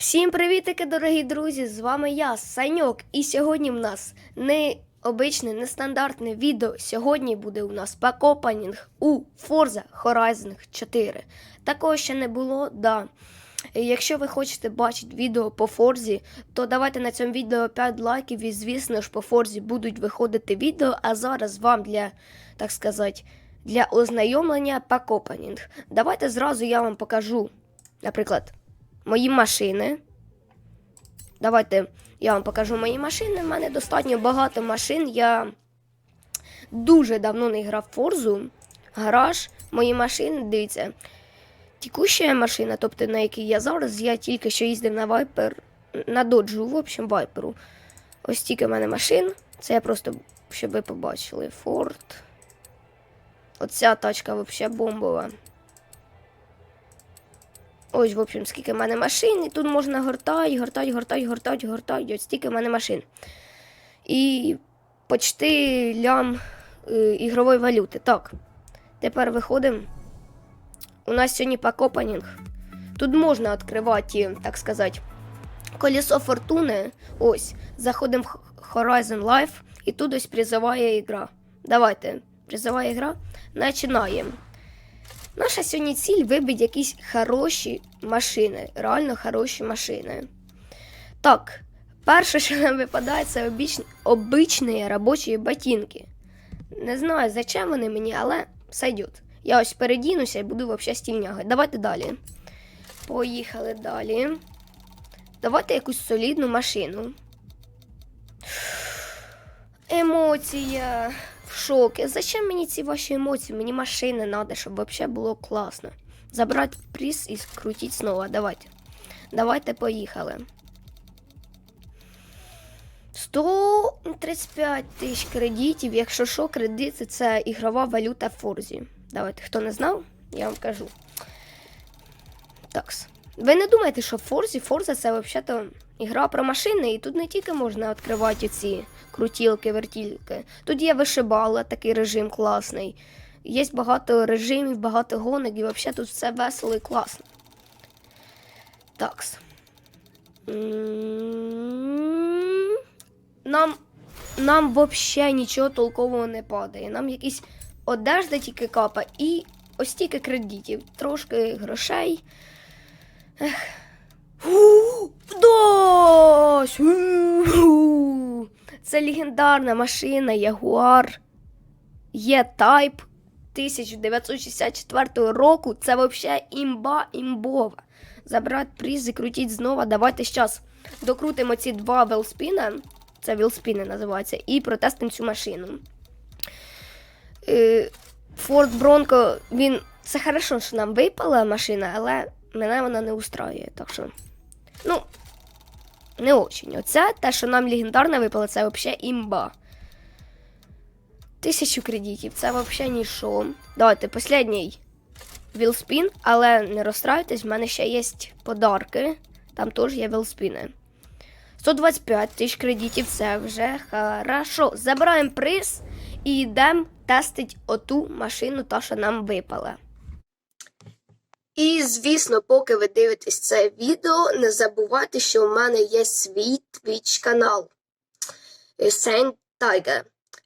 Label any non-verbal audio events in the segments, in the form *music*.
Всім привітики, дорогі друзі! З вами я, Саньок, і сьогодні в нас не обичне, нестандартне відео. Сьогодні буде у нас пакопанінг у Forza Horizon 4. Такого ще не було, да. Якщо ви хочете бачити відео по Форзі, то давайте на цьому відео 5 лайків і, звісно ж, по Форзі будуть виходити відео, а зараз вам для, так сказати, для ознайомлення пакопанінг. Давайте зразу я вам покажу, наприклад, мої машини. Давайте я вам покажу мої машини. У мене достатньо багато машин. Я дуже давно не грав в Форзу. Гараж, мої машини, дивіться. Тікуща машина, тобто на якій я зараз, я тільки що їздив на Viper, на доджу, в общем, Вайперу. Ось тільки в мене машин. Це я просто, щоб ви побачили. Форд. Оця тачка взагалі бомбова. Ось, в общем, скільки в мене машин, і тут можна гортати, гортати, гортати, гортати, гортати. Ось стільки в мене машин. І почти лям е, ігрової валюти. Так. Тепер виходимо. У нас сьогодні пакопанінг. Тут можна відкривати, так сказати, колесо фортуни. Ось. Заходимо в Horizon Life, і тут ось призовая ігра. Давайте, призова ігра. Починаємо. Наша сьогодні ціль вибити якісь хороші машини. Реально хороші машини. Так, перше, що нам випадає, це обіч... обичні робочі ботинки. Не знаю, зачем вони мені, але сойдет. Я ось передінуся і буду взагалі стільняга. Давайте далі. Поїхали далі. Давайте якусь солідну машину. Емоція. В шокі. Зачем мені ці ваші емоції? Мені машини треба, щоб взагалі було класно. Забрати приз і скрутити знову. Давайте. Давайте поїхали. 135 тисяч кредитів. Якщо що, кредити це ігрова валюта Форзі. Давайте, хто не знав, я вам кажу. Такс. Ви не думаєте, що Форзі Форза це взагалі ігра про машини, і тут не тільки можна відкривати ці крутілки, вертілки. Тут є вишибала, такий режим класний. Є багато режимів, багато гонок, і взагалі тут все весело і класно. Такс. Нам, нам взагалі нічого толкового не падає. Нам якісь одежда тільки капа і ось тільки кредитів, трошки грошей. Ех. Легендарна машина Jaguar E-Type 1964 року. Це взагалі імба імбова. Забрати приз і крутіть знову. Давайте зараз докрутимо ці два велспіна. Це велспіни називаються, і протестимо цю машину. Е, Ford Bronco, він. Це хорошо, що нам випала машина, але мене вона не устраює. Так що. Ну, не очень. Оце те, що нам легендарне випало, це взагалі імба. Тисячу кредитів, це взагалі нічого. Давайте, останній вілспін, але не розстраюйтесь, в мене ще є подарки. Там теж є вілспіни. 125 тисяч кредитів, це вже хорошо. Забираємо приз і йдемо тестити оту машину, та, що нам випала. І, звісно, поки ви дивитесь це відео, не забувайте, що у мене є свій Twitch канал Saint Tiger.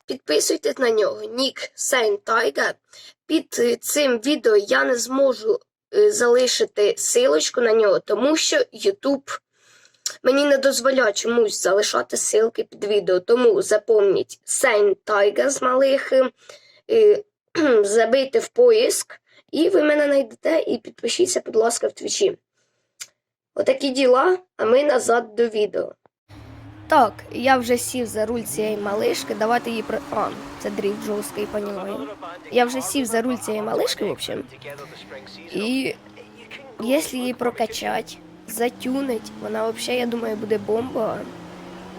Підписуйтесь на нього, нік Saint Tiger. Під е, цим відео я не зможу е, залишити силочку на нього, тому що YouTube мені не дозволяє чомусь залишати ссылки під відео. Тому запомніть Saint Tiger з малих, е, *clears throat* забийте в поиск. І ви мене знайдете і підпишіться, будь ласка, в твічі. Отакі діла, а ми назад до відео. Так, я вже сів за руль цієї малишки. Давайте її про. А, це дріфт жорсткий, понімаю. Я вже сів за руль цієї малишки, в общем. І якщо її прокачати, затюнить, вона взагалі, я думаю, буде бомба.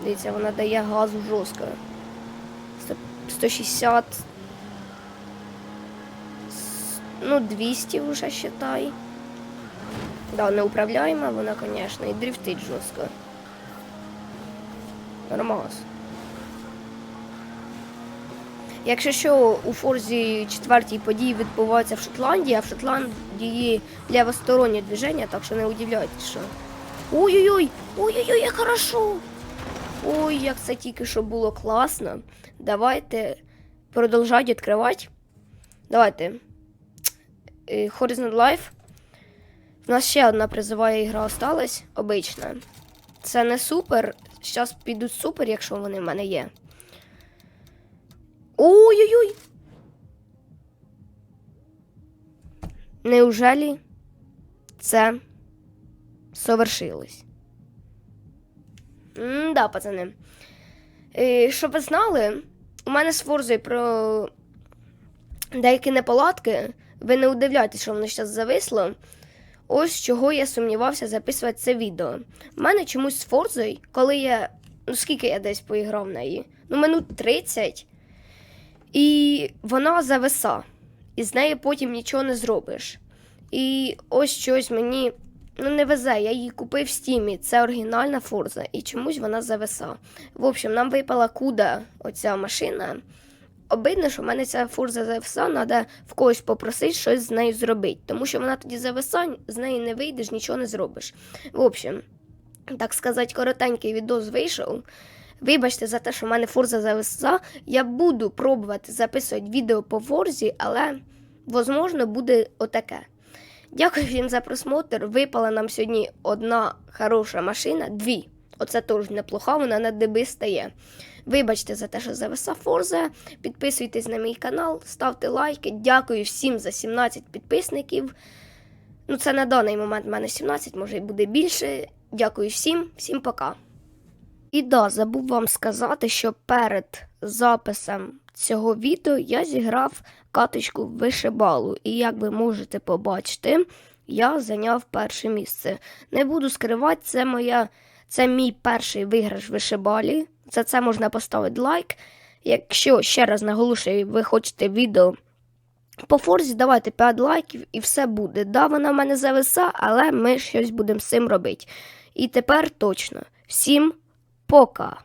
Дивіться, вона дає газу жорстко. 160 ну, 200 вже считай. Да, неуправляема вона, звісно, і дрифтить жорстко. Нормас. Якщо що, у Форзі четвертій події відбуваються в Шотландії, а в Шотландії лівостороннє движення, так що не удивляйтесь, що Ой-ой-ой! Ой-ой-ой, як хорошо! Ой, як це тільки що було класно. Давайте продовжати відкривати. Давайте. Е, Horizon Life. У нас ще одна призова ігра осталась, обична. Це не супер. Зараз підуть супер, якщо вони в мене є. Ой-ой-ой! Неужели це совершилось? М-да, пацани. Е, щоб ви знали, у мене з Форзою про деякі неполадки. Ви не удивляйтесь, що воно зараз зависло. Ось чого я сумнівався записувати це відео. У мене чомусь з Форзою, коли я. Ну, скільки я десь поіграв в неї? Ну, минут 30. І вона зависа. І з нею потім нічого не зробиш. І ось щось мені ну, не везе. Я її купив в стімі. Це оригінальна Форза, і чомусь вона зависа. В общем, нам випала куда оця машина. Обидно, що в мене ця фурза зависа, треба в когось попросити щось з нею зробити. Тому що вона тоді зависа, з неї не вийдеш, нічого не зробиш. В общем, так сказати, коротенький відос вийшов. Вибачте за те, що в мене фурза зависа. Я буду пробувати записувати відео по форзі, але, можливо, буде отаке. Дякую всім за просмотр. Випала нам сьогодні одна хороша машина, дві. Оце теж неплоха, вона на диби стає. Вибачте за те, що зависа Форза. Підписуйтесь на мій канал, ставте лайки. Дякую всім за 17 підписників. Ну, це на даний момент в мене 17, може і буде більше. Дякую всім, всім пока. І да, забув вам сказати, що перед записом цього відео я зіграв каточку вишибалу. І як ви можете побачити, я зайняв перше місце. Не буду скривати, це моя. Це мій перший виграш в вишибалі. За це можна поставити лайк. Якщо ще раз наголошую, ви хочете відео по форзі, давайте 5 лайків і все буде. Да, вона в мене зависа, але ми щось будемо з цим робити. І тепер точно. Всім пока!